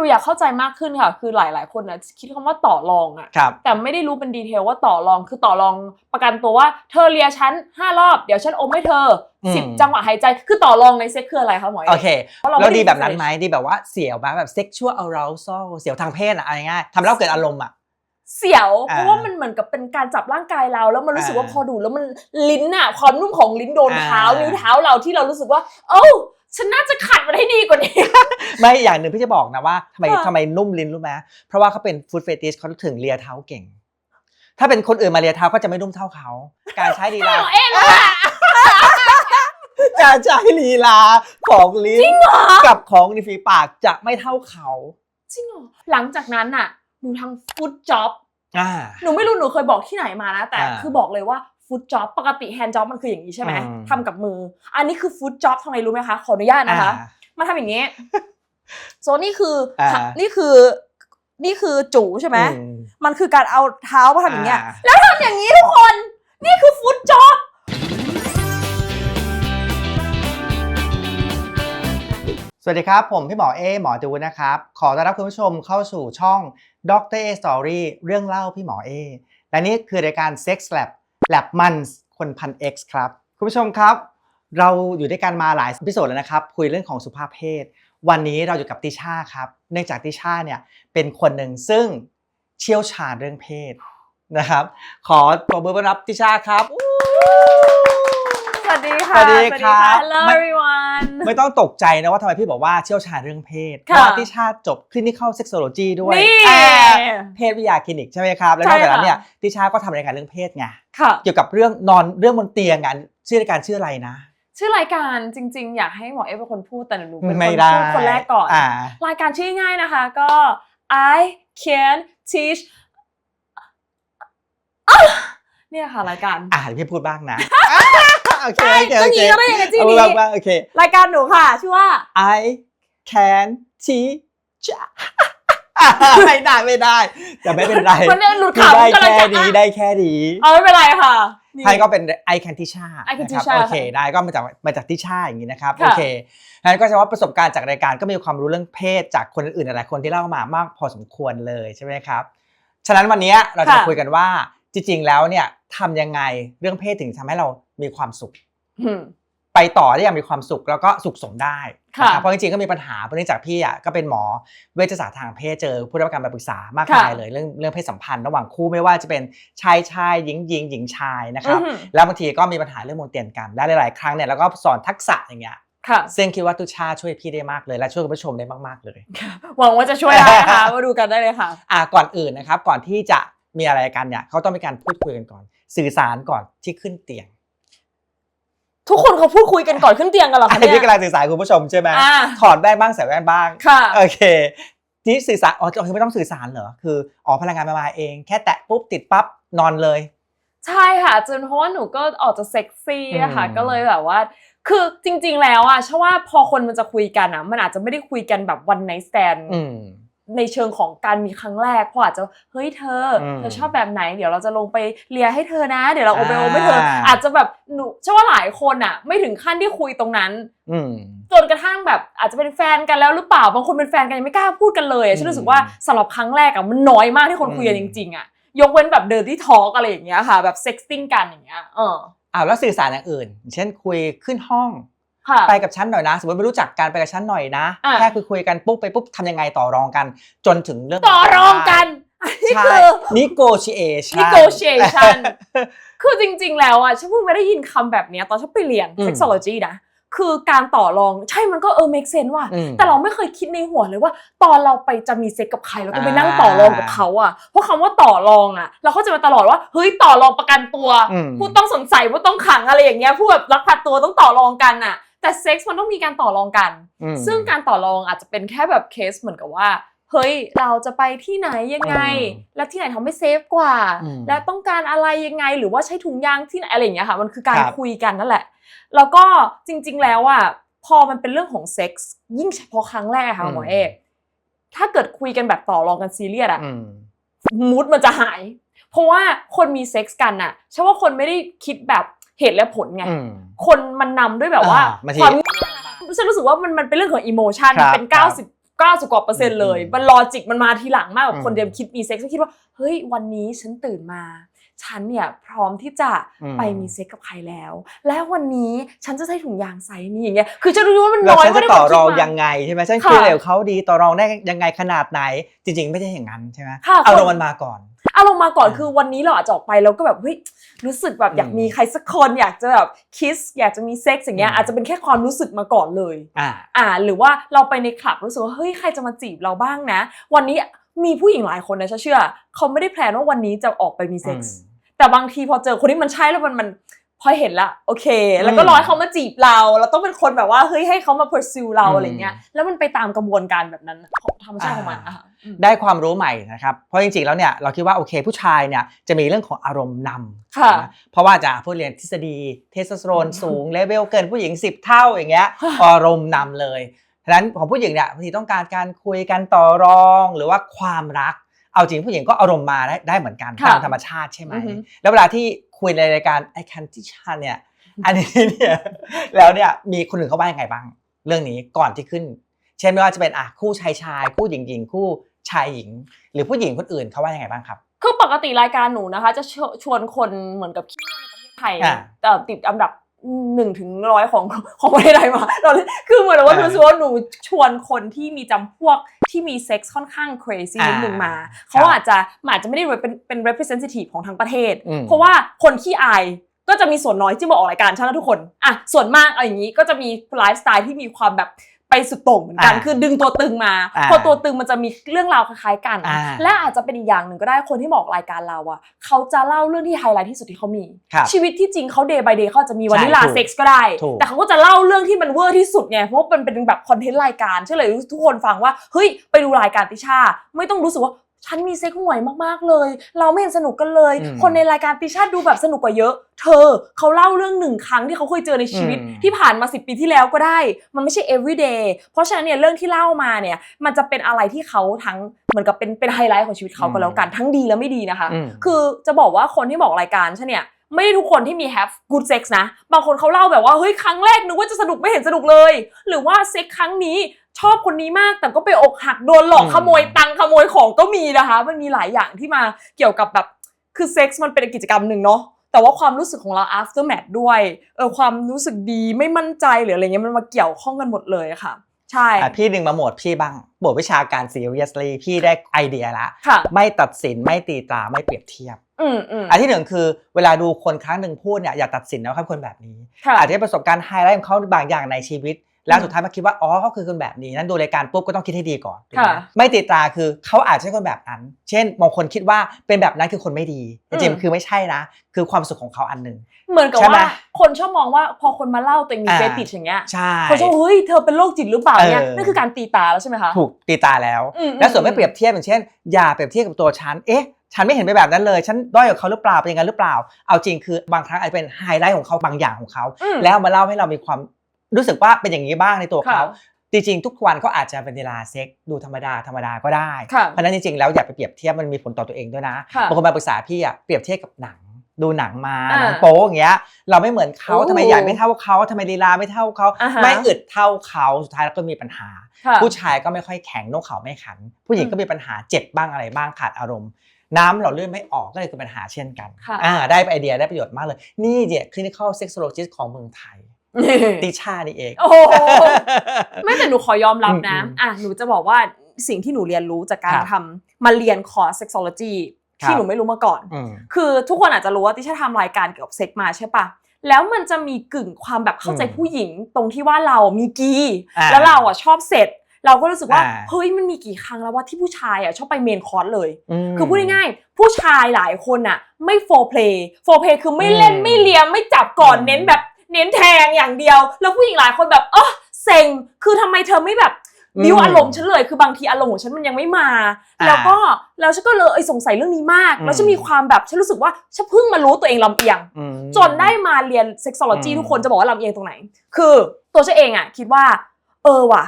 นูอยากเข้าใจมากขึ้นค่ะ คือหลาย ๆ คนนะคิดคำว่าต่อรองอะครับแต่ไม่ได้รู้เป็นดีเทลว่าต่อรองคือต่อรองประกันตัวว่าเธอเลียฉันห้ารอบ เดี๋ยวฉันอมให้เธออมสิบจังหวะหายใจคือต่อรองในเซ็กคืออะไรคะหมอโอเอกเคเพราะเราแล้วไม่ได้ดีแบบนั้น research ไหมดีแบบว่าเสียวไหมแบบ sexual arousal เสียวทางเพศอะอะไรง่ายๆทำให้เราเกิดอารมณ์อะเสียวเพราะอ่าว่ามันเหมือนกับเป็นการจับร่างกายเรา แล้วมันรู้สึกว่าอ่าพอดูแล้วมันลิ้นอะความนุ่มของลิ้นโดนอ่าเท้านิ้วเท้าเราที่เรารู้สึกว่า เอ้า ฉันน่าจะขัดมันให้ดีกว่านี้ ไม่อย่างหนึ่งพี่จะบอกนะว่าทำไมค่ะ ทำไมนุ่มลิ้นรู้ไหมเพราะว่าเขาเป็นฟู้ดเฟติชเขาถึงเลียเท้าเก่ง ถ้าเป็นคนอื่นมาเลียเท้าก็จะไม่นุ่มเท่าเขา การใช้ลีลาหมอเองอะการใช้ลีลาของลิ้นจริงเหรอกับของริมฝีปากจะไม่เท่าเขาจริงเหรอหลังจากนั้นน่ะหนูทำฟู้ดจ็อบ อ่า หนูไม่รู้หนูเคยบอกที่ไหนมานะแต่อ่า คือบอกเลยว่า ฟู้ดจ็อบปกติแฮนด์จ็อบมันคืออย่างนี้ใช่ไหมอืม ทำกับมือ อันนี้คือฟู้ดจ็อบทำไมรู้ไหมคะ ขออนุญาตนะคะ อ่ามาทำอย่างนี้ โซนี่คืออ่า นี่คือนี่คือจูใช่ไหม อืม มันคือการเอาเท้ามาทำอย่างเงี้ย อ่า แล้วทำอย่างนี้ทุกคน นี่คือฟู้ดจ็อบสวัสดีครับ ผมพี่หมอเอหมอจูนนะครับ ขอต้อนรับคุณผู้ชมเข้าสู่ช่องดรเอสตอรี่เรื่องเล่าพี่หมอเอและนี่คือรายการ Sex Lab แลบมันคนพัน X ครับ คุณผู้ชมครับ เราอยู่ด้วยกันมาหลายพิโซดแล้วนะครับ คุยเรื่องของสุภาพเพศ วันนี้เราอยู่กับติชาครับ เนื่องจากติชาเนี่ยเป็นคนหนึ่งซึ่งเชี่ยวชาญเรื่องเพศนะครับ ขอปรบมือต้อนรับติชาครับ สวัสดีค่ะ สวัสดีครับ Hello ไม่ everyone ไม่ต้องตกใจนะว่าทำไมพี่บอกว่าเชี่ยวชาญเรื่องเพศ เพค่ะราะว่าติช่าจบ clinical sexology ด้วยนี่อ่าเพศวิทยาคลินิกใช่ไหมครับ แล้วนอกจากนั้นใช่ค่ะเนี่ยติช่าก็ทำรายการเรื่องเพศไงค่ะเกี่ยวกับเรื่องนอนเรื่องบนเตียงงานชื่อรายการชื่ออะไรนะชื่อรายการจริง ๆ อยากให้หมอเอฟเป็นคนพูดแต่หนูเป็นคไม่นได้พูดคนแรกก่อนอ่ารายการชื่อง่ายนะคะก็ I can teach อะเนี่ยค่ะรายการอ่าพี่พูดบ้างนะ โอเคใช่โอเคก็โองี้เคก็ได้ยังไงที่เอานี้บ้างบ้างโอเค รายการหนูค่ะ ชื่อว่า I can teach ไม่ได้ไม่ได้ แต่ไม่เป็นไรมันเนี่ยหลุดคือขำได้กำลังแค่จะนี้อะได้แค่นี้เอาไม่เป็นไรค่ะนี่ใช่ก็เป็น I can teacher I can นะครับ teacher โอเคค่ะได้ก็มาจากมาจากทิชาอย่างนี้นะครับค่ะ โอเคนั้นก็จะว่าประสบการณ์จากรายการก็มีความรู้เรื่องเพศจากคนอื่นๆหลายๆคนที่เล่ามามากพอสมควรเลยใช่ไหมครับ ฉะนั้นวันนี้เราจะมาคุยกันว่า จริงๆแล้วเนี่ยทำยังไงเรื่องเพศถึงทำให้เรามีความสุขอืมไปต่อได้อย่างมีความสุขแล้วก็สุขสมได้ค่ะนะครับเพราะจริงๆก็มีปัญหาเพราะเนื่องจากพี่อะก็เป็นหมอเวชศาสตร์ทางเพศเจอผู้ได้รับการปรึกษามากค่ะมายเลยเรื่องเรื่องเพศสัมพันธ์ระหว่างคู่ไม่ว่าจะเป็นชายชายหญิงหญิงหญิงชายนะครับอือหือแล้วบางทีก็มีปัญหาเรื่องบนเตียงกันและหลายๆครั้งเนี่ยเราก็สอนทักษะอย่างเงี้ยค่ะซึ่งคิดว่าตุชาช่วยพี่ได้มากเลยและช่วยคุณผู้ชมได้มากๆเลยหวังว่าจะช่วยได้ค่ะมาดูกันได้เลยค่ะ อะก่อนอื่นนะครับก่อนที่จะ มีอะไรกันเนี่ยเขาต้องมีการพูดคุยกันก่อน สื่อสารก่อนที่ขึ้นเตียงทุกคนเขาพูดคุยกันก่อนขึ้นเตียงกันเหรออัคะนเนี่นี้ยกำลังสื่อสารคุณผู้ชมใช่ไหมอ่าถอดแว่นบ้างใส่แว่นบ้างค่ะโอเคที่สื่อสารอ๋อคือไม่ต้องสื่อสารเหรอคืออ๋อพลังงานมามาเอง แค่แตะปุ๊บติดปั๊บนอนเลย ใช่ค่ะจนเพราะว่าหนูก็ออกจะเซ็กซี่อะค่ะอืมก็เลยแบบว่า คือจริง ๆ แล้วอะเชื่อว่าพอคนมันจะคุยกันอะมันอาจจะไม่ได้คุยกันแบบวันไน t ์ t แ n d อืม ในเชิงของการมีครั้งแรกเพราะอาจจะเฮ้ยเธออมเธอชอบแบบไหน เดี๋ยวเราจะลงไปเลียให้เธอนะ เดี๋ยวเราโอไปโอให้เธออ่าอาจจะแบบหนูเชื่อว่าหลายคนอะไม่ถึงขั้นที่คุยตรงนั้นอืมจนกระทั่งแบบอาจจะเป็นแฟนกันแล้วหรือเปล่าบางคนเป็นแฟนกันยังไม่กล้าพูดกันเลยอะฉันรู้สึกว่าสำหรับครั้งแรกอะมันน้อยมากที่คนคุยกันอืจมริงๆอะยกเว้นแบบเดินที่ทอ k อะไรอย่างเงี้ยค่ะ แบบเซ็กซิ่งกันอย่างเงี้ยเอออ้าวแล้วสื่อสารอย่างอื่น เช่นคุยขึ้นห้องค่ะ ไปกับฉันหน่อยนะ สมมติไม่รู้จักกันไปกับฉันหน่อยนะ อะ แค่คุยคุยๆกันปุ๊บไปปุ๊บทำยังไงต่อรองกัน จนถึงเรื่องต่อรองกัน นี่ใช่ คือ negotiation negotiation คือจริง ๆ แล้วอะฉันเพิ่งไม่ได้ยินคำแบบเนี้ยตอนฉันไปเรียน อืม sexology นะ คือการต่อรองใช่มันก็เออ make sense ว่ะ อืม แต่เราไม่เคยคิดในหัวเลยว่า ตอนเราไปจะมีเซ็กกับใครเราต้องไปนั่งอ่าต่อรองกับเขาอะเพราะคำว่าต่อรองอะ เราเข้าใจมาตลอดว่าเฮ้ยต่อรองประกันตัว อืม ผู้ต้องสงสัยผู้ต้องขังอะไรอย่างเงี้ยผู้แบบรักพาตัวต้องต่อรองกันอะ แต่เซ็กส์มันต้องมีการต่อรองกันอืมซึ่งการต่อรองอาจจะเป็นแค่แบบเคสเหมือนกับว่าเฮ้ยเราจะไปที่ไหนยังไงอืมและที่ไหนทำให้เซฟกว่าอืมและต้องการอะไรยังไงหรือว่าใช้ถุงยางที่ไหนอะไรอย่างเงี้ยค่ะมันคือการครับคุยกันนั่นแหละ แล้วก็จริง ๆ แล้วอะพอมันเป็นเรื่องของเซ็กส์ยิ่งเฉพาะครั้งแรกอะค่ะหมอเอกถ้าเกิดคุยกันแบบต่อรองกันซีเรียสอะอืมมูดมันจะหาย เพราะว่าคนมีเซ็กส์กันน่ะใช่ว่าคนไม่ได้คิดแบบ เหตุและผลไง อืม คนมันนำด้วยแบบว่า อ่าบางทีความฉันรู้สึกว่ามันมันเป็นเรื่องของอิโมชันครับเป็นครับ90 90กว่าเปอร์เซ็นต์เลย อืมมันลอจิกมันมาทีหลังมากกว่าอืมคนเดียวคิดมีเซ็กซ์ก็คิดว่า เฮ้ย วันนี้ฉันตื่นมา ฉันเนี่ยพร้อมที่จะอืมไปมีเซ็กกับใครแล้ว และวันนี้ฉันจะใช้ถุงยางไซส์นี้อย่างเงี้ยคือจะรู้ว่ามันแล้วน้อยฉันไม่จะได้ต่อความรคิดองมายังไงใช่ไหมฉันค่ะคุยเหลวเขาดีต่อรองได้ยังไงขนาดไหน จริง ๆ ไม่ใช่อย่างนั้นใช่ไหมค่ะเอารมณ์มันมาก่อนอารมณ์มาก่อนอืมคือวันนี้เราอาจจะออกไปแล้วก็แบบเฮ้ยรู้สึกแบบอยากอืมมีใครสักคนอยากจะแบบคิสอยากจะมีเซ็กซ์อย่างเงี้ยอืมอาจจะเป็นแค่ความรู้สึกมาก่อนเลยอ่าอ่า หรือว่าเราไปในคลับรู้สึกว่าเฮ้ยใครจะมาจีบเราบ้างนะ วันนี้มีผู้หญิงหลายคนนะฉันเชื่อ เขาไม่ได้แพลนว่าวันนี้จะออกไปมีเซ็กซ์ แต่บางทีพอเจอคนที่มันใช่แล้วมันมันพอเห็นละโอเค แล้วก็อืมรอให้เขามาจีบเรา เราต้องเป็นคนแบบว่าเฮ้ยให้เขามา pursue เราอืมอะไรเงี้ยแล้วมันไปตามกระบวนการแบบนั้นของธรรมชาติของมันอ่าอะค่ะอืมได้ความรู้ใหม่นะครับเพราะจริงๆแล้วเนี่ยเราคิดว่าโอเคผู้ชายเนี่ยจะมีเรื่องของอารมณ์นำค่ะนะเพราะว่าจะพูดเรียนทฤษฎีเทสโทสเตอโรนอืมสูงเลเวลเกินผู้หญิง 10 เท่าอย่างเงี้ยค่ะอารมณ์นำเลยฉะนั้นของผู้หญิงเนี่ยบางทีต้องการการคุยกันต่อรองหรือว่าความรัก เอาจริงผู้หญิงก็อารมณ์มาได้ได้เหมือนกันค่ะตามธรรมชาติใช่ไหมอือฮึแล้วเวลาที่คุยในรายการ I can teach her เนี่ยอันนี้เนี่ยแล้วเนี่ยมีคนอื่นเขาว่ายังไงบ้าง เรื่องนี้ก่อนที่ขึ้น เช่นไม่ว่าจะเป็นอะคู่ชายชายคู่หญิงหญิงคู่ชายหญิง หรือผู้หญิงคนอื่นเขาว่ายังไงบ้างครับคือปกติรายการหนูนะคะ จะเชชวนคนเหมือนกับที่ในประเทศไทยอ่าเอ่อติดอันดับ หนึ่งถึงร้อยของของประเทศไทยมาเราเลยคือเหมือนว่าอ่ารู้สึกว่าหนูชวนคนที่มีจำพวกที่มีเซ็กส์ค่อนข้าง crazy อ่านิดนึงมาคเขารับอาจจะมันอาจจะไม่ได้เป็นเป็น representative ของทั้งประเทศอืมเพราะว่าคนขี้อายก็จะมีส่วนน้อยที่มาออกรายการฉันนะทุกคนอะส่วนมากเอาอย่างนี้ก็จะมีไลฟ์สไตล์ที่มีความแบบ ไปสุดโต่งเหมือนกัน อ่าคือดึงตัวตึงมา อ่าพอตัวตึงมันจะมีเรื่องราวคล้ายๆกัน อ่าและอาจจะเป็นอีกอย่างหนึ่งก็ได้คนที่บอกรายการเราอะเขาจะเล่าเรื่องที่ไฮไลท์ที่สุดที่เขามี ครับชีวิตที่จริงเขาเดย์ by เดย์เขาอาจจะมีวันใช่นิลาถูกเซ็กซ์ก็ได้ ถูก แต่เขาก็จะเล่าเรื่องที่มันเวอร์ที่สุดไงเพราะว่ามันเป็นแบบคอนเทนต์รายการเชื่อเลยทุกคนฟังว่าเฮ้ยไปดูรายการติชาไม่ต้องรู้สึกว่า ฉันมีเซ็กห่วยมากๆเลย เราไม่เห็นสนุกกันเลย อืมคนในรายการติชาดูแบบสนุกกว่าเยอะ เธอเขาเล่าเรื่องหนึ่งครั้งที่เขาเคยเจอในชีวิตอืม ที่ผ่านมาสิปีที่แล้วก็ได้ มันไม่ใช่ everyday เพราะฉะนั้นเนี่ยเรื่องที่เล่ามาเนี่ยมันจะเป็นอะไรที่เขาทั้งเหมือนกับเป็นเป็นไฮไลท์ของชีวิตเขาก็แล้วกันทั้งดีและไม่ดีนะคะ อืม คือจะบอกว่าคนที่บอกรายการฉันเนี่ยไม่ได้ทุกคนที่มี have good sex นะ บางคนเขาเล่าแบบว่า เฮ้ย ครั้งแรกนึกว่าจะสนุกไม่เห็นสนุกเลย หรือว่าเซ็กครั้งนี้ชอบคนนี้มากแต่ก็ไปอกหักโดนหลอกอืมขโมยตังค์ขโมยของก็มีนะคะ มันมีหลายอย่างที่มาเกี่ยวกับแบบคือเซ็กซ์มันเป็นกิจกรรมหนึ่งเนาะแต่ว่าความรู้สึกของเรา after match ด้วยเออความรู้สึกดีไม่มั่นใจหรืออะไรเงี้ยมันมาเกี่ยวข้องกันหมดเลยอะค่ะ ใช่อะพี่ดึงมาโหมดพี่บ้างโหมดวิชาการ seriously พี่ได้ไอเดียละค่ะไม่ตัดสินไม่ตีตราไม่เปรียบเทียบอืมอืมอันที่หนึ่งคือเวลาดูคนครั้งหนึ่งพูดเนี่ยอย่าตัดสินนะว่าเขาเป็นคนแบบนี้ค่ะอาจจะได้ประสบการณ์ไฮไลท์ของเขาบางอย่างในชีวิต แล้วอืมสุดท้ายมาคิดว่าอ๋อเขาคือคนแบบนี้นั้นดูรายการปุ๊บก็ต้องคิดให้ดีก่อนถูกไหมค่ะไม่ตีตราคือเขาอาจจะใช่คนแบบนั้น เช่นบางคนคิดว่าเป็นแบบนั้นคือคนไม่ดีจริงๆคือไม่ใช่นะ คือความสุขของเขาอันหนึ่งเหมือนกับใช่ไหมว่าคนชอบมองว่าพอคนมาเล่าตัวเองมีอ่าเฟติชอย่างเงี้ยใช่คนชอบเฮ้ยเธอเป็นโรคจิตหรือเปล่าเนี่ยเออนั่นคือการตีตาแล้วใช่ไหมคะถูกตีตาแล้วอืมและส่วนไม่เปรียบเทียบอย่างเช่น อย่าเปรียบเทียบกับตัวฉันเอ๊ะฉันไม่เห็นไปนแบบนั้นเลย ฉันด้อยกว่าเขาหรือเปล่าเป็นอย่างนั้นหรือเปล่า เอาจริงคือบางครั้งอาจจะเป็นไฮไลท์ของเขาบางอย่างของเขาอืมแล้วเอามาเล่าให้เรามีความ รู้สึกว่าเป็นอย่างนี้บ้างในตัวเขาค่ะจริงๆทุกวันก็อาจจะเป็นเวลาเซ็กดูธรรมดาธรรมดาก็ได้ค่ะเพราะฉะนั้นจริงๆแล้วอย่าไปเปรียบเทียบมันมีผลต่อตัวเองด้วยนะค่ะบางคนมาปรึกษาพี่อะเปรียบเทียบกับหนังดูหนังมาอ่าหนังโป๊อย่างเงี้ยเราไม่เหมือนเขาโอ้ทำไมใหญ่ไม่เท่าเขาทำไมลีลาไม่เท่าเขาอ่าฮะไม่อึดเท่าเขาสุดท้ายแล้วก็มีปัญหาค่ะผู้ชายก็ไม่ค่อยแข็งนกเขาไม่ขัน ผู้หญิงอืมก็มีปัญหาเจ็บบ้างอะไรบ้างขาดอารมณ์ น้ำหล่อลื่นไม่ออกก็เลยคือปัญหาเช่นกันค่ะอ่าได้ไอเดียได้ประโยชน์มากเลย นี่เนี่ย clinical sexologist ของเมืองไทย ติชานี่เอง โอ้โหไม่แต่หนูขอยอมรับนะอืมอืมอะหนูจะบอกว่าสิ่งที่หนูเรียนรู้จากการครับทำมาเรียนคอร์ส sexology ครับที่หนูไม่รู้มาก่อนอืมคือทุกคนอาจจะรู้ว่าติชาทำรายการเกี่ยวกับเซ็กมาใช่ปะแล้วมันจะมีกึ่งความแบบเข้าใจอืมผู้หญิงตรงที่ว่าเรามีกีอ่าแล้วเราอะชอบเสร็จเราก็รู้สึกว่าอ่าเฮ้ยมันมีกี่ครั้งแล้วว่าที่ผู้ชายอะชอบไปเมนคอร์สเลยมคือพูดง่ายๆผู้ชายหลายคนอะ ไม่โฟเพลย์โฟเพลย์คือไม่เล่นอืมไม่เลียมไม่จับก่อนอืมเน้นแบบ เน้นแทงอย่างเดียว แล้วผู้หญิงหลายคนแบบเออเซ็งคือทำไมเธอไม่แบบบิวอารมณ์ฉันเลยคือบางทีอารมณ์ของฉันมันยังไม่มาอ่าแล้วก็แล้วฉันก็เลยเอ้ยสงสัยเรื่องนี้มากอืมแล้วฉันมีความแบบฉันรู้สึกว่าฉันเพิ่งมารู้ตัวเองลำเอียงอืมจนได้มาเรียนเซ็กซ์โลจีอืมทุกคนจะบอกว่าลำเอียงตรงไหน คือตัวฉันเองอะคิดว่า เออว่ะ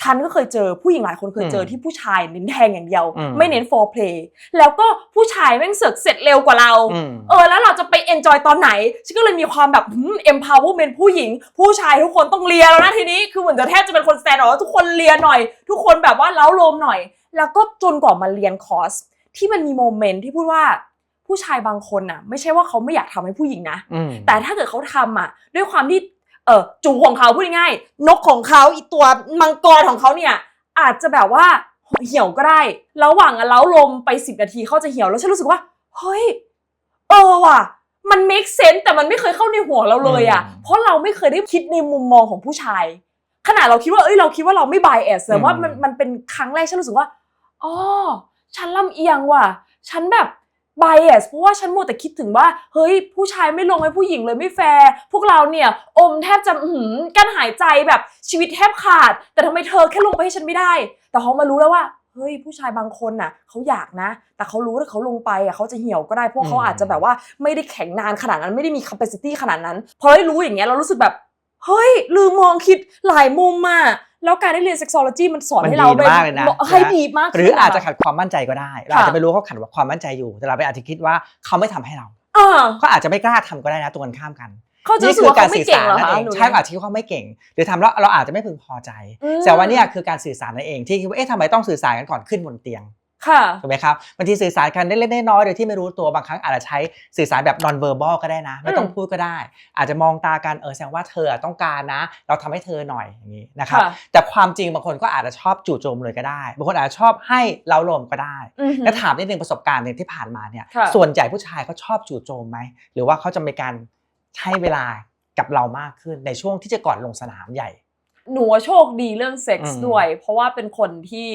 ฉันก็เคยเจอผู้หญิงหลายคนเคยเจออืมที่ผู้ชายเน้นแทงอย่างเดียวอืมไม่เน้น for play แล้วก็ผู้ชายแม่งเสือกเสร็จเร็วกว่าเราอืมเออแล้วเราจะไป enjoy ตอนไหนฉันก็เลยมีความแบบหืม empowerment ผู้หญิง ผู้ชายทุกคนต้องเลียแล้วนะทีนี้คือเหมือนจะแทบจะเป็นคนแซนออกว่าทุกคนเลียหน่อย ทุกคนแบบว่าเล้าโลมหน่อย แล้วก็จนกว่ามาเรียนคอร์สที่มันมีโมเมนต์ที่พูดว่าผู้ชายบางคนน่ะ ไม่ใช่ว่าเขาไม่อยากทำให้ผู้หญิงนะอืมแต่ถ้าเกิดเขาทำอะ ด้วยความที่ เออจูของเขาพูดง่ายๆนกของเขาอีตัวมังกรของเขาเนี่ยอาจจะแบบว่าเหี่ยวก็ได้ระหว่างอะเล้าลมไปสิบนาทีเขาจะเหี่ยวแล้วฉันรู้สึกว่าเฮ้ยเออว่ะ มัน make sense แต่มันไม่เคยเข้าในหัวเราเลยอะอืมเพราะเราไม่เคยได้คิดในมุมมองของผู้ชาย ขนาดเราคิดว่าเอ้ยเราคิดว่าเราไม่ bias แต่ว่ามันอืมมันเป็นครั้งแรกฉันรู้สึกว่าอ๋อฉันลำเอียงว่ะ ฉันแบบ bias เพราะว่าฉันมัวแต่คิดถึงว่า เฮ้ย ผู้ชายไม่ลงให้ผู้หญิงเลยไม่แฟร์พวกเราเนี่ย อมแทบจะหือกั้นหายใจแบบชีวิตแทบขาด แต่ทำไมเธอแค่ลงไปให้ฉันไม่ได้ แต่เขามารู้แล้วว่าเฮ้ยผู้ชายบางคนน่ะเขาอยากนะ แต่เขารู้ว่าถ้าเขาลงไปอะเขาจะเหี่ยวก็ได้เพราะเขาอืมอาจจะแบบว่าไม่ได้แข็งนานขนาดนั้นไม่ได้มี capacity ขนาดนั้นพอได้รู้อย่างเงี้ยเรารู้สึกแบบเฮ้ยลืมมองคิดหลายมุมอะ แล้วการได้เรียน sexology มันสอนมันให้เราดีมากเลยนะให้ดีมากหรืออาจจะขึ้นขัดความมั่นใจก็ได้ เราอาจจะไม่รู้ว่าเขาขัดความมั่นใจอยู่ แต่เราไปอาจจะคิดว่าเขาไม่ทำให้เราอ่าเขาอาจจะไม่กล้าทำก็ได้นะตรงกันข้ามกันเขาจะนี่รู้สึกคือว่าการเขาไม่สื่อเก่งสารเหรอนั่นคะเองหนูใช่อาจจะคิดว่าเขาไม่เก่ง หรือทำแล้วเราอาจจะไม่พึงพอใจอืมแต่ว่าเนี่ยคือการสื่อสารนั่นเองที่คิดว่าเอ๊ะทำไมต้องสื่อสารกันก่อนขึ้นบนเตียง ค่ะ ถูกไหมครับบางทีสื่อสารกันเล็กๆน้อยๆโดยที่ไม่รู้ตัวบางครั้งอาจจะใช้สื่อสารแบบ non verbal ก็ได้นะ ไม่ต้องอืมพูดก็ได้ อาจจะมองตากันเออแสดงว่าเธอต้องการนะ เราทำให้เธอหน่อยอย่างนี้นะครับค่ะแต่ความจริงบางคนก็อาจจะชอบจู่โจมเลยก็ได้บางคนอาจจะชอบให้เราลมก็ได้อือหือแล้วถามนิดนึงประสบการณ์เนี่ยที่ผ่านมาเนี่ยค่ะส่วนใหญ่ผู้ชายเขาชอบจู่โจมไหมหรือว่าเขาจะมีการให้เวลากับเรามากขึ้นในช่วงที่จะก่อนลงสนามใหญ่ หนูว่าโชคดีเรื่องเซ็กอืส์มด้วย เพราะว่าเป็นคนที่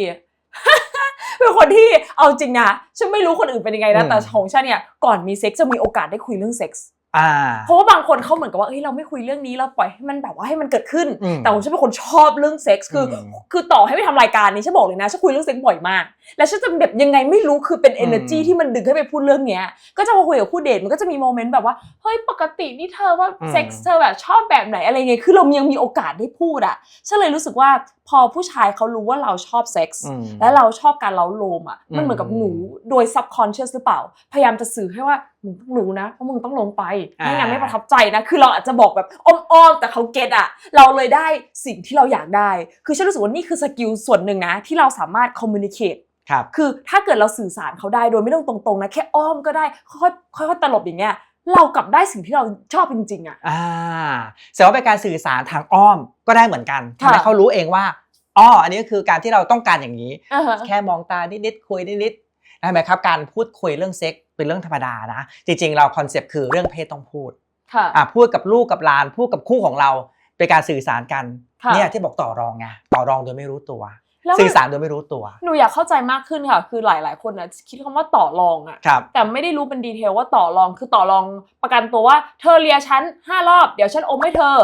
เป็นคนที่เอาจริงนะฉันไม่รู้คนอื่นเป็นยังไงนะแต่ของฉันเนี่ยก่อนมีเซ็กส์จะมีโอกาสได้คุยเรื่องเซ็กส์อ่าเพราะว่าบางคนเขาเหมือนกับว่าเฮ้ยเราไม่คุยเรื่องนี้เราปล่อยให้มันแบบว่าให้มันเกิดขึ้นอืมแต่ผมฉันเป็นคนชอบเรื่องเซ็กส์คืออมคือต่อให้ไปทำรายการนี้ฉันบอกเลยนะฉันคุยเรื่องเซ็กส์บ่อยมากแล้วฉันจะแบบยังไงไม่รู้คือเป็น energy อืมที่มันดึงให้ไปพูดเรื่องเนี้ย ก็จะมาคุยกับคู่เดทมันก็จะมีโมเมนต์แบบว่าเฮ้ยปกตินี่เธอว่าอืมเซ็กส์เธอแบบชอบแบบไหนอะไรเงี้ยคือเรายังมีโอกาสได้พูดอะฉันเลยรู้สึกว่าพอผู้ชายเขารู้ว่าเราชอบเซ็กส์อืมและเราชอบการเล้าโลมอะมันเหมือนกับอืมหนูโดย subconscious หรือเปล่า พยายามจะสื่อให้ว่ามึงต้องรู้นะเพราะมึงต้องลงไปอ่าไม่งั้นไม่ประทับใจนะคือเราอาจจะบอกแบบอ้อมๆแต่เขาเก็ตอะเราเลยได้สิ่งที่เราอยากได้ คือฉันรู้สึกว่านี่คือสกิลส่วนหนึ่งนะที่เราสามารถ communicate ครับคือถ้าเกิดเราสื่อสารเขาได้โดยไม่ต้องตรงๆนะแค่อ้อมก็ได้ค่อยๆค่อยๆตลบอย่างเงี้ยเรากลับได้สิ่งที่เราชอบจริงๆอะอ่าแสดงว่าเป็นการสื่อสารทางอ้อมก็ได้เหมือนกันค่ะทำให้เขารู้เองว่าอ๋ออันนี้ก็คือการที่เราต้องการอย่างนี้อ่าฮะแค่มองตานิดๆคุยนิดๆได้ไหมครับ การพูดคุยเรื่องเซ็กส์เป็นเรื่องธรรมดานะ จริงๆ เราคอนเซปต์คือเรื่องเพศต้องพูดค่ะอะพูดกับลูกกับหลานพูดกับคู่ของเราเป็นการสื่อสารกันค่ะเนี่ยที่บอกต่อรองไงต่อรองโดยไม่รู้ตัว แล้วสื่อสารโดยไม่รู้ตัวหนูอยากเข้าใจมากขึ้นค่ะ คือหลาย ๆ คนนะคิดคำว่าต่อรองอะครับ แต่ไม่ได้รู้เป็นดีเทลว่าต่อรองคือต่อรองประกันตัวว่า เธอเลียฉันห้ารอบ เดี๋ยวฉันอมให้เธอ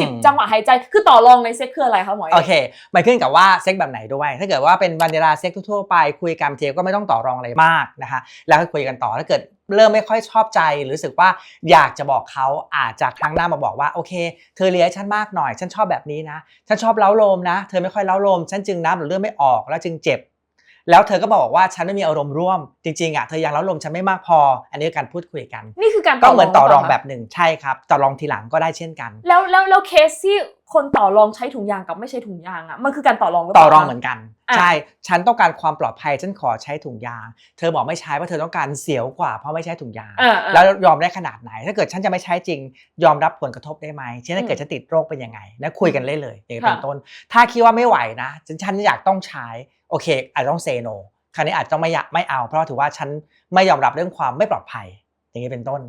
สิบอืมจังหวะหายใจ คือต่อรองในเซ็กคืออะไรคะหมอโอเค มันขึ้นกับว่าเซ็กแบบไหนด้วย ถ้าเกิดว่าเป็นวันเดลาเซ็กทั่วๆไป คุยกันเทียก็ไม่ต้องต่อรองอะไรมากนะคะ แล้วก็คุยกันต่อ ถ้าเกิดเริ่มไม่ค่อยชอบใจหรือรู้สึกว่าอยากจะบอกเขาอาจจะครั้งหน้ามาบอกว่าโอเค เธอเลี้ยงฉันมากหน่อย ฉันชอบแบบนี้นะ ฉันชอบเล้าโลมนะ เธอไม่ค่อยเล้าโลม ฉันจึงน้ำหรือเลือดไม่ออกแล้วจึงเจ็บ แล้วเธอก็บอกว่าฉันไม่มีอารมณ์ร่วม จริงๆอะเธอยังเล้าโลมฉันไม่มากพอ อันนี้คือการพูดคุยกัน นี่คือการก็เหมือนต่อรองปะคะแบบหนึ่งใช่ครับ ต่อรองทีหลังก็ได้เช่นกัน แล้วแล้วแล้วเคสที่คนต่อรองใช้ถุงยางกับไม่ใช้ถุงยางอะมันคือการต่อรองหรือเปต่ล่าอรองคะเหมือนกันอะใช่ ฉันต้องการความปลอดภัยฉันขอใช้ถุงยาง เธอบอกไม่ใช้เพราะเธอต้องการเสียวกว่าเพราะไม่ใช้ถุงยางอ่าอ่าแล้วยอมได้ขนาดไหน ถ้าเกิดฉันจะไม่ใช้จริง ยอมรับผลกระทบได้ไหมเช่นถ้าเกิดอืมฉันติดโรคเป็นยังไงนะคุยกันเลยเลยอย่างนี้เป็นค่ะต้น ถ้าคิดว่าไม่ไหวนะฉันฉันอยากต้องใช้ โอเคอาจจะต้องเซโนคราวนี้อาจจะต้องไม่อยากไม่เอา เพราะถือว่าฉันไม่ยอมรับเรื่องความไม่ปลอดภัย อย่างนี้เป็นต้น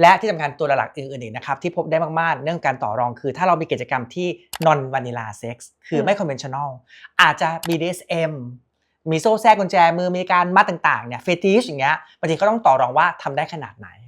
และที่สำคัญตัวหลักๆอื่นๆอีกนะครับที่พบได้มากๆ เรื่องการต่อรองคือถ้าเรามีกิจกรรมที่ non vanilla sex คือไม่ conventional อาจจะ BDSM มีโซ่แทรกกุญแจมือมีการมัดต่างๆเนี่ยเฟติชอย่างเงี้ยบางทีก็ต้องต่อรองว่าทำได้ขนาดไหนอ๋อ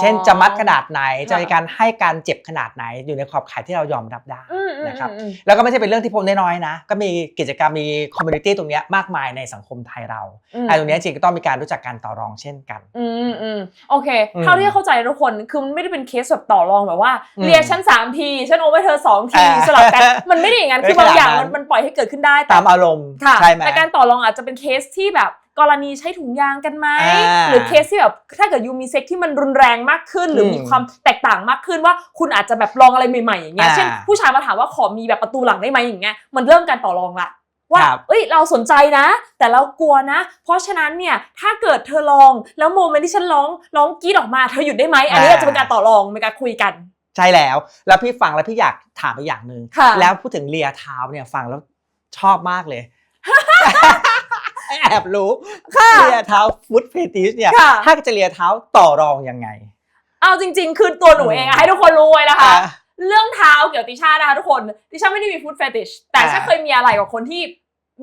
เช่นจะมัดขนาดไหนจะค่ะมีการให้การเจ็บขนาดไหนอยู่ในขอบข่ายที่เรายอมรับได้อืมอืมนะครับอืมแล้วก็ไม่ใช่เป็นเรื่องที่พบน้อยๆนะ ก็มีกิจกรรมมีคอมมูนิตี้ตรงเนี้ยมากมายในสังคมไทยเราอืมไอ้ตรงเนี้ยจริงก็ต้องมีการรู้จักการต่อรองเช่นกัน อืมอืมโอเคอืมเท่าที่เข้าใจทุกคนคือมันไม่ได้เป็นเคสแบบต่อรองแบบว่าอืมเรียนชั้นสามทีฉันโอนไปเธอสองทีอ่าสลับกันมันไม่ได้อย่างนั้นไม่คือบางอย่างขนาดนั้มันนมันปล่อยให้เกิดขึ้นได้แต่ตามอารมณ์ค่ะใช่ไหมแต่การต่อรองอาจจะเป็นเคสที่แบบ กรณีใช้ถุงยางกันไหมอ่าหรือเคสที่แบบถ้าเกิดยูมีเซ็กที่มันรุนแรงมากขึ้น หรืออมมีความแตกต่างมากขึ้นว่าคุณอาจจะแบบลองอะไรใหม่ๆอย่างเงี้ยอ่าเช่นผู้ชายมาถามว่าขอมีแบบประตูหลังได้ไหมอย่างเงี้ยมันเริ่มการต่อรองละว่าครับเอ้ย เราสนใจนะ แต่เรากลัวนะ เพราะฉะนั้นเนี่ย ถ้าเกิดเธอลอง แล้วโมเมนต์ที่ฉันร้อง ร้องกรีดออกมา เธอหยุดได้ไหม อันนี้อาจจะเป็นการต่อรองเป็นการคุยกัน ใช่แล้ว แล้วพี่ฟังแล้วพี่อยากถามไปอย่างหนึ่งค่ะแล้วพูดถึงเลียเท้าเนี่ยฟังแล้วชอบมากเลย แอบรู้ค่ะเลียเท้าฟุตเฟติชเนี่ยค่ะ ถ้าจะเลียเท้าต่อรองยังไง เอาจริง ๆ คือตัวหนูเองอะให้ทุกคนรู้ไว้นะคะ อ่าเรื่องเท้าเกี่ยวกับติช่านะคะทุกคน ติช่าไม่ได้มีฟู้ดเฟติช แต่อ่าถ้าเคยมีอะไรกับคนที่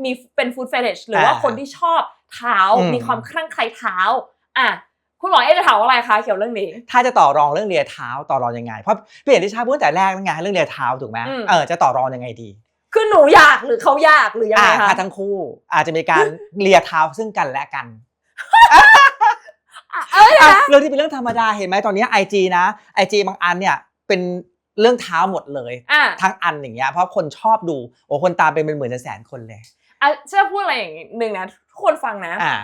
มีเป็นฟู้ดเฟติช หรือว่าอ่าคนที่ชอบเท้า อืม มีความคลั่งไคล้เท้า อะ คุณหมอเอ๊ะจะถามว่าอะไรคะเกี่ยวเรื่องนี้ ถ้าจะต่อรองเรื่องเลียเท้าต่อรองยังไง เพราะพี่เห็นที่ชาพูดตั้งแต่แรกแล้วไงเรื่องเลียเท้าถูกไหมอืม เออจะต่อรองยังไงดี คือหนูอยากหรือเขาอยากหรือยังอ่าไงคะถ้าทั้งคู่อาจจะมีการเลียเท้าซึ่งกันและกันอะเอ้ยอะนะ เรื่องที่เป็นเรื่องธรรมดาเห็นไหมตอนนี้ไอจีนะไอจีบางอันเนี่ยเป็นเรื่องเท้าหมดเลยอะ ทั้งอันอย่างเงี้ยเพราะคนชอบดูโอ้คนตามเป็นหมื่นๆแสนๆคนเลย อะจะพูดอะไรอย่างหนึ่งนะทุกคนฟังนะ อ่า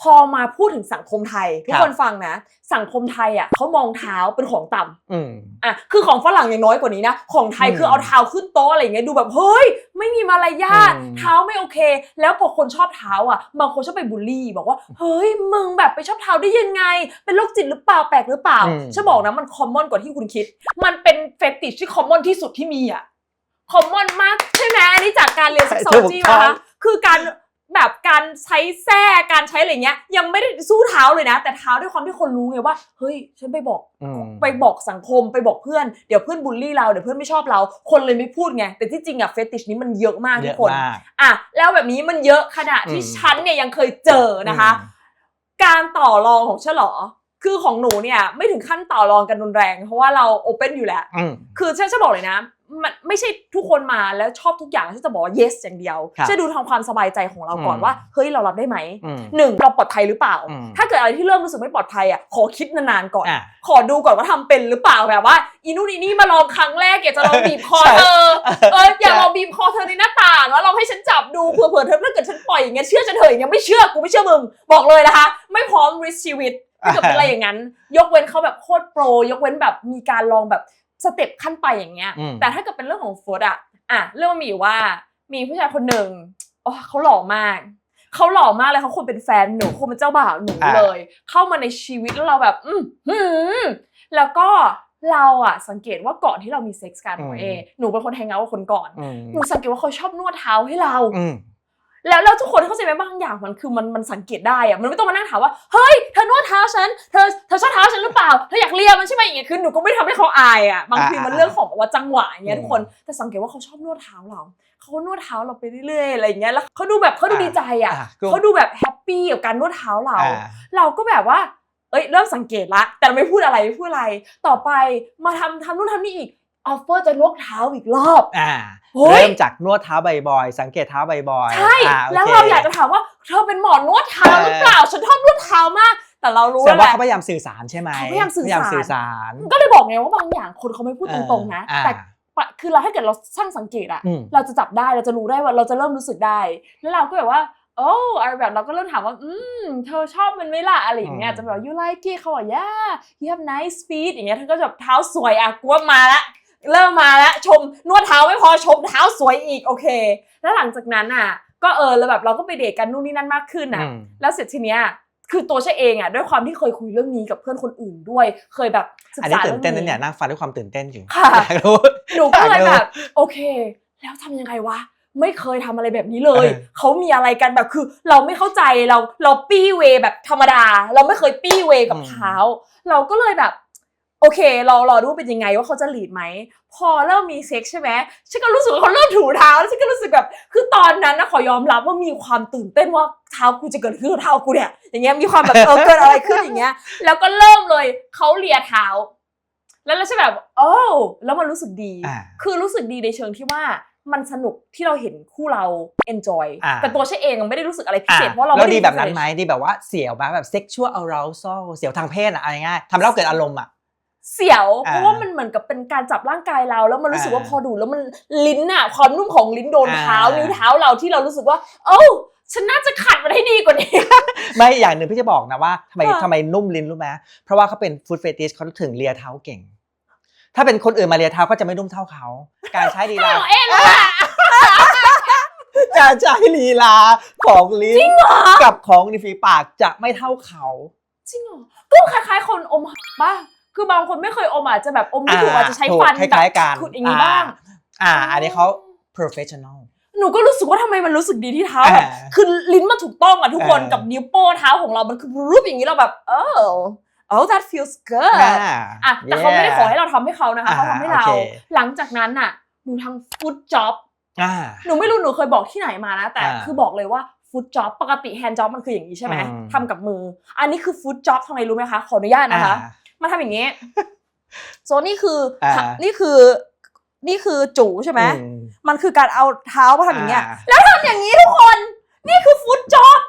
พอมาพูดถึงสังคมไทย ทุกครับคนฟังนะ สังคมไทยอะเขามองเท้าเป็นของต่ำอืมอะคือของฝรั่งยังน้อยกว่านี้นะ ของไทยอืมคือเอาเท้าขึ้นโต๊ะอะไรอย่างเงี้ยดูแบบเฮ้ย ไม่มีมารยาทอืมเท้าไม่โอเค แล้วพอคนชอบเท้าอะบางคนชอบไปบูลลี่ บอกว่าเฮ้ยมึงแบบไปชอบเท้าได้ยังไง เป็นโรคจิตหรือเปล่าแปลกหรือเปล่าอืมฉันบอกนะมันคอมมอนกว่าที่คุณคิด มันเป็นเฟติชที่คอมมอนที่สุดที่มีอะคอมมอนมากใช่ไหมอันนี้จากการเรียนใช่เซ็กซ์โซจีถูกต้มาองคะคือการ แบบการใช้แส้การใช้อะไรเงี้ย ยังไม่ได้สู้เท้าเลยนะ แต่เท้าด้วยความที่คนรู้ไงว่าเฮ้ยฉันไปบอกอืมไปบอกสังคมไปบอกเพื่อนเดี๋ยวเพื่อนบูลลี่เราเดี๋ยวเพื่อนไม่ชอบเรา คนเลยไม่พูดไงแต่ที่จริงอะเฟติชนี้มันเยอะมากเยทุกอะคนมากอะแล้วแบบนี้มันเยอะขนาดที่อืมฉันเนี่ยยังเคยเจอนะคะ การต่อรองของฉันเหรอคือของหนูเนี่ยไม่ถึงขั้นต่อรองกันรุนแรง เพราะว่าเราโอเปนอยู่แล้วอืมคือฉันจะบอกเลยนะ มันไม่ใช่ทุกคนมาแล้วชอบทุกอย่างฉันจะบอกว่า yes อย่างเดียวครับจะดูทำความสบายใจของเราก่อนอืม ว่าเฮ้ยเรารับได้ไหมอืม หนึ่งเราปลอดภัยหรือเปล่า อืม ถ้าเกิดอะไรที่เริ่มรู้สึกไม่ปลอดภัยอะขอคิดนานๆก่อน อะ ขอดูก่อนว่าทำเป็นหรือเปล่าแบบว่าอีนู่นอีนี่มาลองครั้งแรกอยากจะลองบีบคอใช่เธอเอออยากใช่ลองบีบคอเธอในหน้าต่างแล้วลองให้ฉันจับดูเผื่อๆเธอถ้าเกิดฉันปล่อยอย่างเงี้ยเชื่อฉันเถอะอย่างเงี้ยไม่เชื่อกูไม่เชื่อมึงบอกเลยนะคะ ไม่พร้อมริสชีวิตถ้าเกิดเป็นอะไรอย่างนั้น ยกเว้นเขาแบบโคตรโปร ยกเว้นแบบมีการลองแบบ สเต็ปขั้นไปอย่างเงี้ย อืม แต่ถ้าเกิดเป็นเรื่องของโฟร์อะอะเรื่องมันมีอยู่ว่ามีผู้ชายคนหนึ่งอ๋อเขาหล่อมาก เขาหล่อมากเลยเขาควรเป็นแฟนหนูควรเป็นเจ้าบ่าวหนูอ่า เลย เข้ามาในชีวิตแล้วเราแบบ อืมหืมแล้วก็เราอะสังเกตว่าก่อนที่เรามีเซ็กส์กันหนูเอหนูเป็นคนแฮงเอาท์กับคนก่อน อืมหนูสังเกตว่าเขาชอบนวดเท้าให้เรา อืม แล้วแล้วทุกคนเข้าใจไหมบางอย่างมันคือมันมันสังเกตได้อะมันไม่ต้องมานั่งถามว่าเฮ้ยเธอนวดเท้าฉันเธอเธอชอบเท้าฉันหรือเปล่าเธออยากเลียมันใช่ไหมอย่างเงี้ยคือหนูก็ไม่ทำให้เขาอายอะบางทีมันอ่าเรื่องของแบบว่าจังหวะอย่างเงี้ยอืมทุกคนแต่สังเกตว่าเขาชอบนวดเท้าเราเขานวดเท้าเราไปเรื่อยๆอะไรอย่างเงี้ยแล้วเขาดูแบบเขาดูดีใจอะอะก็เขาดูแบบแฮปปี้กับการนวดเท้าเราอ่าเราก็แบบว่าเอ้ยเริ่มสังเกตละ แต่เราไม่พูดอะไรไม่พูดอะไร ต่อไปมาทำทำนู่นทำนี่อีก ออฟเฟอร์จะนวดเท้าอีกรอบ อ่าเฮ้ย เริ่มจากนวดเท้าบ่อยๆสังเกตเท้าบ่อยๆใช่ อ่โคแล้วเราอยากจะถามว่าเธอเป็นหมอนวดเท้าหรือเปล่า ฉันชอบนวดเท้ามาก แต่เรารู้แสดแล้วงแหว่าละ เขาพยายามสื่อสารใช่ไหมเขาพยายามสื่อสารสื่อสารก็เลยบอกไงว่าบางอย่างคนเขาไม่พูดตรงๆนะอ่าแต่ปะคือเราถ้าเกิดเราช่างสังเกตอะ อืม เราจะจับได้เราจะรู้ได้ว่าเราจะเริ่มรู้สึกได้ แล้วเราก็แบบว่าโอ้อะไรแบบเราก็เริ่มถามว่า อืม เธอชอบมันไหมล่ะอะไรอย่างเงี้ยอืม จะแบบ you like it เขาบอก yeah you have nice feet อย่างเงี้ยเธอก็จะแบบเท้าสวยอะกูว่ามาละ เริ่มมาแล้วชมนวดเท้าไม่พอชมเท้าสวยอีกโอเค แล้วหลังจากนั้นอะ ก็เออแล้วแบบเราก็ไปเดทกันนู่นนี่นั่นมากขึ้นอะ อืม แล้วเสร็จทีเนี้ยคือตัวฉันเองอะด้วยความที่เคยคุยเรื่องนี้กับเพื่อนคนอื่นด้วย เคยแบบศึกอันนี้ษาตื่เรื่นอง เต้นนะนี้เนี่ยนั่งฟังด้วยความตื่นเต้นอยู่ค่ะ อยากรู้ หนูก็เลยอยากรู้แบบโอเค แล้วทำยังไงวะ ไม่เคยทำอะไรแบบนี้เลย เออ เขามีอะไรกันแบบคือ เราไม่เข้าใจเราเราปี้เวย์แบบธรรมดา เราไม่เคยปี้เวย์กับเท้าเราก็เลยแบบ โอเค เรารอดูว่าเป็นยังไงว่าเขาจะหลีดไหม พอเริ่มมีเซ็กซ์ใช่ไหมฉันก็รู้สึกว่าเขาเริ่มถูเท้าแล้วฉันก็รู้สึกแบบ คือตอนนั้นนะขอยอมรับว่ามีความตื่นเต้นว่าเท้ากูจะเกิดขึ้นกับเท้ากูเนี่ย อย่างเงี้ยมีความแบบเออเกิดอะไรขึ้นอย่างเงี้ย แล้วก็เริ่มเลยเขาเลียเท้า แล้วเราใช่แบบโอ้แล้วมันรู้สึกดีอ่าคือรู้สึกดีในเชิงที่ว่ามันสนุกที่เราเห็นคู่เรา enjoy อ่าแต่ตัวฉันเองไม่ได้รู้สึกอะไรพิอะเศษเพราะเราแล้วไม่ดีได้แบบนั้นไหมดีแบบว่าเสียวไหมแบบ sexual arousal เสียวทางเพศอะอะไรง่ายทำให้เราเกิดอารมณ์อะ เสียวเพอ่าราะว่ามันเหมือนกับเป็นการจับร่างกายเรา แล้วมันรู้สึกว่าอ่าพอดูแล้วมันลิ้นอะความนุ่มของลิ้นโดนเท้าอ่านิ้นิ้วเท้าเราที่เรารู้สึกว่า เอ้าฉันน่าจะขัดมันให้ดีกว่านี้ ไม่อย่างหนึ่งพี่จะบอกนะว่าทำไมค่ะทำไมนุ่มลิ้นรู้ไหมเพราะว่าเขาเป็นฟู้ดเฟติชเขาถึงเลียเท้าเก่ง ถ้าเป็นคนอื่นมาเลียเท้าก็จะไม่นุ่มเท่าเขา การใช้ลีลาเอ๊ะแล้วอะการใช้ลีลาของลิ้นกับของริมฝีปากจะไม่เท่าเขาจริงเหรอก็คล้ายๆคนอมหักป่ะ คือบางคนไม่เคยอมอาจจะแบบอมไม่ถูกอาจจะใช้ฟันถูกคล้ายๆกันขุดอย่างนี้บ้าง อ่า อันนี้เขา professional หนูก็รู้สึกว่าทำไมมันรู้สึกดีที่เท้าอ่าแบบคือลิ้นมันถูกต้องอะทุกคนอ่ากักับนิ้วโป้เท้าของเรา มันคือรูปอย่างนี้เราแบบเออ oh that feels good อะแต่เขาไม่ได้ขอให้เราทำให้เขานะคะอ่าเขาทำให้เราโอเคหลังจากนั้นน่ะหนูทำฟู้ดจ็อบอ่าหนูไม่รู้หนูเคยบอกที่ไหนมานะแต่อ่าคือบอกเลยว่าฟู้ดจ็อบปกติแฮนด์จ็อบมันคืออย่างนี้ใช่ไหมอืมทำกับมือ อันนี้คือฟู้ดจ็อบทำไมรู้ไหมคะ ขออนุญาตนะคะอ่า มาทำอย่างนี้โซนี่คืออานี่คือ นี่คือจูใช่ไหมอืมมันคือการเอาเท้ามาทำอย่างเงี้ยอ่าแล้วทำอย่างนี้ทุกคน นี่คือฟู้ดจ็อบ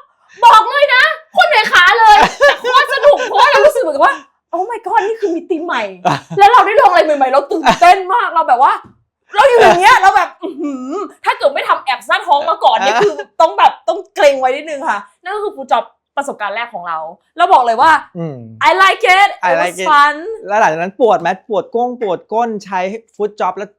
บอกเลยนะ คนเหนื่อยขาเลยแต่โคตรสนุกเพราะว่าเรารู้สึกเหมือนกับว่าโอ้ my god นี่คือมิติใหม่ แล้วเราได้ลองอะไรใหม่ๆ เราตื่นเต้นมากเราแบบว่า เราอยู่อย่างเงี้ยเราแบบอื้อหือถ้าเกิดไม่ทำแอบซ่าท้องมาก่อนเนี่ยคือต้องแบบต้องเกรงไว้นิดนึงค่ะ นั่นก็คือฟู้ดจ็อบ ประสบการณ์แรกของเราแล้วบอกเลยว่า อืม I like it I it was like it fun แล้วหลังจากนั้นปวดไหมปวดก้งปวดก้นใช้ฟุตจ็อบแล้ว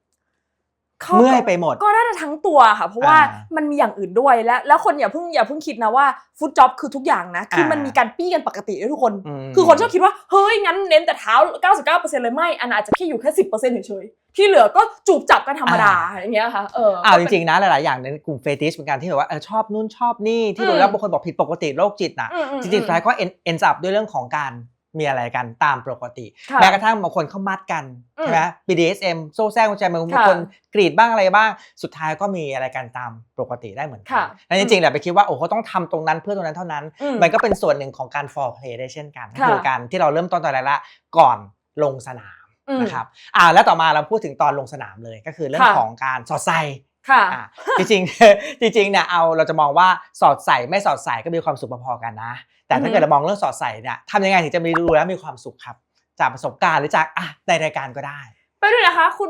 ขาเมื่อยไปหมด ก็น่าจะทั้งตัวค่ะ เพราะว่าอ่ามันมีอย่างอื่นด้วยและแล้วคนอย่าเพิ่งอย่าเพิ่งคิดนะว่าฟู้ดจ็อบคือทุกอย่างนะ คือมันอ่ามี มีการปี้กันปกติด้วยทุกคน ม คือคนชอบคิดว่า เฮ้ย งั้นเน้นแต่เท้า 99%เลยไม่ อันอาจจะแค่อยู่แค่ 10%เฉยๆ ที่เหลือก็จูบจับกันธรรมดาอย่างเงี้ยค่ะเอออ้าวก็จเป็นริงๆนะหลายๆอย่างในกลุ่มเฟติชเหมือนกันที่แบบว่าเออชอบนู่นชอบนี่ที่ดูอืมแล้วบางคนบอกผิดปกติโรคจิตนะอืมอืมจริงๆสุดท้ายก็เอ็นเอ็นจับด้วยเรื่องของการมีอะไรกันตามปกติค่ะแม้กระทั่งบางคนเข้ามัดกันอืมใช่ไหม BDSM โซ่แซงกุญแจมือบางค่ะคนกรีดบ้างอะไรบ้าง สุดท้ายก็มีอะไรกันตามปกติได้เหมือนกัค่ะแล้วจริงๆแหละไปคิดว่าโอ้เขาต้องทำตรงนั้นเพื่อตรงนั้นเท่านั้นอืมมันก็เป็นส่วนหนึ่งของการ for play ได้เช่นกันก็ค่ะคือการที่เราเริ่มต้นตอนแรกละก่อนลงสนามอืม นะครับอ่าแล้วต่อมาเราพูดถึงตอนลงสนามเลยก็คือเรื่องค่ะของการสอดใส่ค่ะอะจริงๆจริงๆเนี่ยเอาเราจะมองว่าสอดใส่ไม่สอดใส่ก็มีความสุขพอๆกันนะ แต่ถ้าเกิดเรามองเรื่องสอดใส่เนี่ยทำยังไงถึงจะมีดูแล้วมีความสุขครับ จากประสบการณ์หรือจากอะในรายการก็ได้ไปด้วยนะคะ คุณ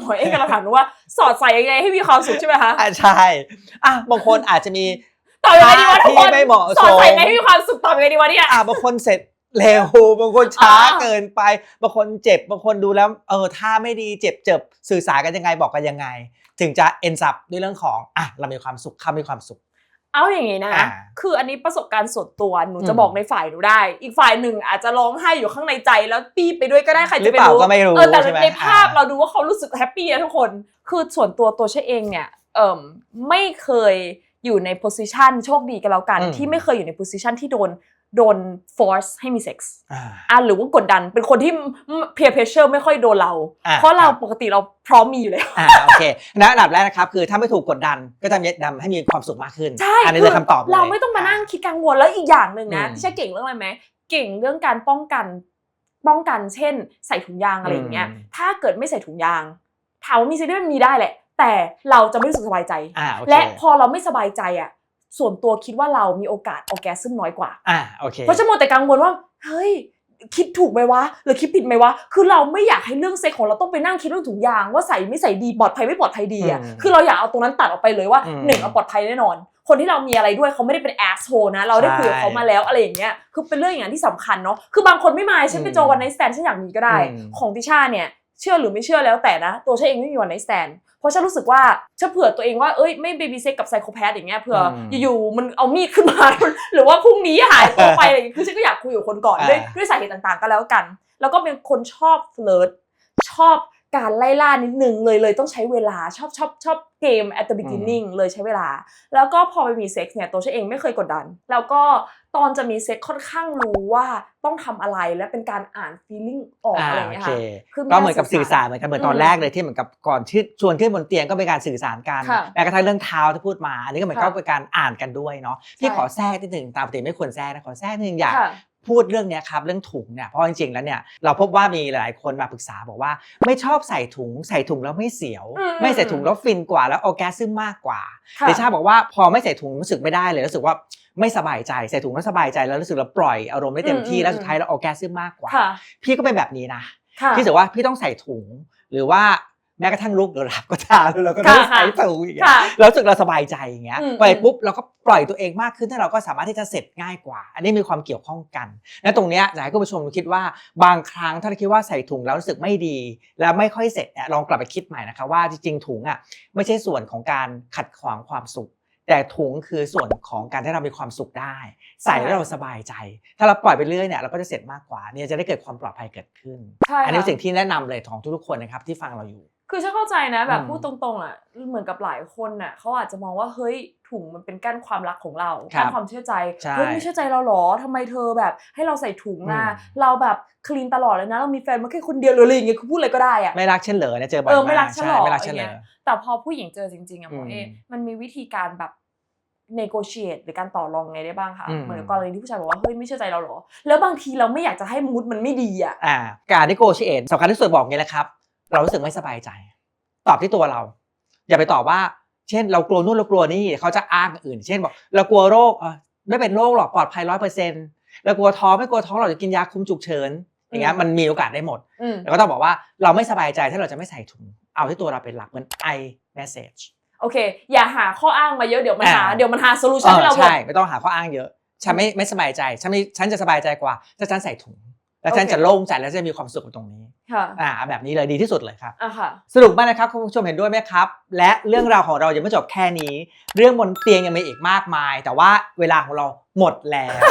หมอเอกกำลังถามหนูว่าสอดใส่ยังไงให้มีความสุขใช่ไหมคะอะใช่อะบางคนอาจจะมีตอบยังไงดีวะทุกคนที่ไม่เหมาะสมสอดใส่ยังไงให้มีความสุขตอบยังไงดีวะเนี่ยอะบางคนเสร็จ เร็วบางคนช้าอ่าเกินไปบางคนเจ็บบางคนดูแล้วเออท่าไม่ดีเจ็บเจ็บสื่อสารกันยังไงบอกกันยังไง ถึงจะเอ็นซับด้วยเรื่องของอะเรามีความสุขเขามีความสุขเอาอย่างนี้นะอ่าคืออันนี้ประสบการณ์ส่วนตัว หนูจะอืมบอกในฝ่ายหนูได้ อีกฝ่ายหนึ่งอาจจะร้องไห้อยู่ข้างในใจแล้วปีไปด้วยก็ได้ใครหรืจะอไปเปล่ารู้ก็ไม่รู้เออแต่ใช่ไหมในภาพอ่าเราดูว่าเขารู้สึกแฮปปี้นะทุกคน คือส่วนตัวตัวเชเองเนี่ยเอ่มไม่เคยอยู่ในโพสิชันโชคดีกันแล้วกันอืมที่ไม่เคยอยู่ในโพสิชันที่โดน โดน force ให้มีเซ็กส์อ่าอะหรือว่ากดดันเป็นคนที่ peer pressure ไม่ค่อยโดนเราอ่าเพราะเราครับปกติเราพร้อมมีอยู่แล้วอ่าโอเคนะอันดับแรกนะครับ คือถ้าไม่ถูกกดดันก็จะทำให้มีความสุขมากขึ้นใช่อันนี้คืคือคำตอบลยเราไม่ต้องมานั่งคิดกังวลแล้วอีกอย่างหนึ่งนะอืมที่ใช่เก่งเรื่องอะไรไหมเก่งเรื่องการป้องกันป้องกันเช่น ใส่ถุงยางอะไรอย่างเงี้ยอืมถ้าเกิดไม่ใส่ถุงยางถามว่ามีสิทธิ์ได้มีได้แหละ แต่เราจะไม่รู้สึกสบายใจอ่าโอเคและพอเราไม่สบายใจอะ ส่วนตัวคิดว่าเรามีโอกาสออแกซึมน้อยกว่า อ่าโอเคเพราะจะมัวแต่กังวลว่า เฮ้ย คิดถูกไหมวะ หรือคิดผิดไหมวะ คือเราไม่อยากให้เรื่องเซ็กของเราต้องไปนั่งคิดเรื่องถุงยาง ว่าใส่ไม่ใส่ดีปลอดภัยไม่ปลอดภัยดีอะอืมคือเราอยากเอาตรงนั้นตัดออกไปเลยว่าอืมหนึ่งเอาปลอดภัยแน่นอน คนที่เรามีอะไรด้วยเขาไม่ได้เป็นแอสโ e นะ เราได้คุยกับเขามาแล้วอะไรอย่างเงี้ย คือเป็นเรื่องอย่างนั้นที่สำคัญเนาะ คือบางคนไม่มาฉันไปอืมเจอวันไนสแตนฉันอยากมีก็ได้อืมของติช่าเนี่ยเชื่อหรือไม่เชื่อแล้วแต่นะ ตัวฉันเองไม่มีวันไนสแตนเพ ราะฉันรู้สึกว่าฉันเผื่อตัวเองว่าเอ้ยไม่เบบี้เซ็กกับไซโคแพทอย่างเงี้ยเผื่ออมอยู่ๆมันเอามีดขึ้นมา หรือว่าพรุ่งนี้หายตัวไปอะไรอย่างเงี้ยคือฉันก็อยากคุยกับคนก่อนด้วยอ่าด้วยสาเหตุต่างๆ ก็แล้วกัน แล้วก็เป็นคนชอบเฟลิร์ตชอบการไล่ล่านิดนึงเลยเลยต้องใช้เวลาชอบชอบชอบเกม at the beginning เลยใช้เวลา แล้วก็พอไปมีเซ็กซ์เนี่ยตัวฉันเองไม่เคยกดดัน แล้วก็ ตอนจะมีเซ็กซ์ค่อนข้างรู้ว่าต้องทำอะไรและเป็นการอ่าน feeling ออกอ่าอะไรอย่างโอเงี้ยเคค่ะคือก็เหมือนกับสื่อสารเหมือนกันเหมือนตอนอืมแรกเลยที่เหมือนกับก่อนที่ชวนขึ้นบนเตียงก็เป็นการสื่อสารกันค่ะแม้กระทั่งเรื่องเท้าที่พูดมาอันนี้ก็เหมือนค่ะก็เป็นการอ่านกันด้วยเนาะพี่ใช่ขอแทรกนิดหนึ่งตามปกติไม่ควรแทรกนะขอแทรกนิดนึงอยากค่ะพูดเรื่องเนี้ยครับเรื่องถุงเนี่ยเพราะจริงๆแล้วเนี่ยเราพบว่ามีหลายๆคนมาปรึกษาบอกว่า ไม่ชอบใส่ถุง ใส่ถุงแล้วไม่เสียวอืมไม่ใส่ถุงแล้วฟินกว่าแล้วออแกซึมมากกว่าค่ะเดชาบอกว่าพอไม่ใส่ถุงรู้สึกไม่ได้เลยรู้สึกว่า ไม่สบายใจใส่ถุงแล้วสบายใจแล้วรู้สึกเราปล่อยอารมณ์ได้เต็มที่อืมแล้วสุดท้ายเราออแกซึมมากกว่าค่ะพี่ก็เป็นแบบนี้นะค่ะพี่รู้สึกว่าพี่ต้องใส่ถุงหรือว่าแม้กระทั่งลุกหรือหลับก็ตามเราก็ต้องค่ะใส่ถุงอย่างเงี้ยค่ะเรารู้สึกเราสบายใจอย่างเงี้ยอืมไปปุ๊บเราก็ปล่อยตัวเองมากขึ้นถ้าเราก็สามารถที่จะเสร็จง่ายกว่า อันนี้มีความเกี่ยวข้องกัน และตรงเนี้ยอยากให้คุณผู้ชมคิดว่าบางครั้งถ้าเราคิดว่าใส่ถุงแล้วรู้สึกไม่ดี แล้วไม่ค่อยเสร็จเนี่ยลองกลับไปคิดใหม่นะคะว่าจริงๆถุงอะไม่ใช่ส่วนของการขัดขวางความสุข แต่ถุงคือส่วนของการที่เรามีความสุขได้ ใส่แล้วเราสบายใจ ถ้าเราปล่อยไปเรื่อยเนี่ยเราก็จะเสร็จมากกว่าเนี่ยจะได้เกิดความปลอดภัยเกิดขึ้น ใช่อันนี้ค่ะเป็นสิ่งที่แนะนำเลยของทุกๆคนนะครับที่ฟังเราอยู่ คือฉันเข้าใจนะแบบอืมพูดตรงๆอะเหมือนกับหลายคนน่ะเขาอาจจะมองว่าเฮ้ยถุงมันเป็นกั้นความรักของเราครับกั้นความเชื่อใจใช่เฮ้ยไม่เชื่อใจเราเหรอทำไมเธอแบบ ให้เราใส่ถุงอะอืมเราแบบคลีนตลอดเลยนะเรามีแฟนมาแค่คนเดียวหรืออะไรอย่างเงี้ยคือพูดอะไรก็ได้อะไม่รักเช่นเหลอเนี่ยเจอบ่อยเออมากไม่รักฉันใช่หรอไม่รักเช่นอเหลย่างอเงี้ยแต่พอผู้หญิงเจอจริงๆอะหมออืมเอมันมีวิธีการแบบ negotiate หรือการต่อรองไงได้บ้างคะอืมเหมือนกรณีที่ผู้ชายบอกว่าเฮ้ยไม่เชื่อใจเราเหรอ แล้วบางทีเราไม่อยากจะให้มูดมันไม่ดีอะอ่าการที่โกชิเอตสำคัญที่สุดบอกงี้แหละครับ เรารู้สึกไม่สบายใจ ตอบที่ตัวเรา อย่าไปตอบว่า เช่น เรากลัวนู่นเรากลัวนี่เขาจะอ้างอื่น เช่นบอกเรากลัวโรคเออไม่เป็นโรคหรอกปลอดภัยร้อยเปอร์เซ็นต์เรากลัวท้องไม่กลัวท้องเราจะกินยาคุมฉุกเฉินอย่างเงี้ยอืมมันมีโอกาสได้หมดอืมแล้วก็ต้องบอกว่าเราไม่สบายใจถ้าเราจะไม่ใส่ถุงเอาที่ตัวเราเป็นหลักเหมือน I message โอเค อย่าหาข้ออ้างมาเยอะเดี๋ยวมันหาอ่าเดี๋ยวมันหาโซลูเอชันให้อเราหมดใช่ไม่ต้องหาข้ออ้างเยอะฉันไม่ไม่สบายใจฉันไม่ฉันจะสบายใจกว่าถ้าฉันใส่ถุง แล้วฉันโอเคจะโล่งใจแล้วจะมีความสุขกับตรงนี้ค่ะอ่าแบบนี้เลยดีที่สุดเลยครับอะค่ะ สรุปมากนะครับคุณผู้ชมเห็นด้วยไหมครับ และเรื่องราวของเรายังไม่จบแค่นี้ เรื่องบนเตียงยังมีอีกมากมาย แต่ว่าเวลาของเราหมดแล้ว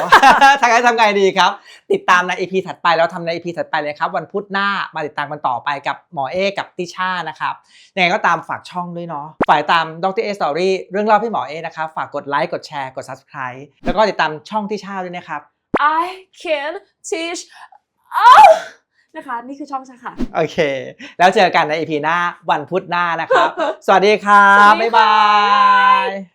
ทางการทำไงดีครับ ติดตามใน EP ถัดไปแล้วทำใน EP ถัดไปเลยครับ วันพุธหน้ามาติดตามกันต่อไปกับหมอเอกับติช่านะครับยังไงก็ตามฝากช่องด้วยเนาะฝ่ายตามดรเอสตอรี่เรื่องเล่าพี่หมอเอนะครับฝากกดไลค์กดแชร์กด subscribe แล้วก็ติดตามช่องติช่าด้วยนะครับ I can teach อ้าว นะคะ นี่คือช่องฉันค่ะ โอเค แล้วเจอกันใน EP หน้าวันพุธหน้านะครับ สวัสดีครับสวัสดีบ๊ายค่ะบาย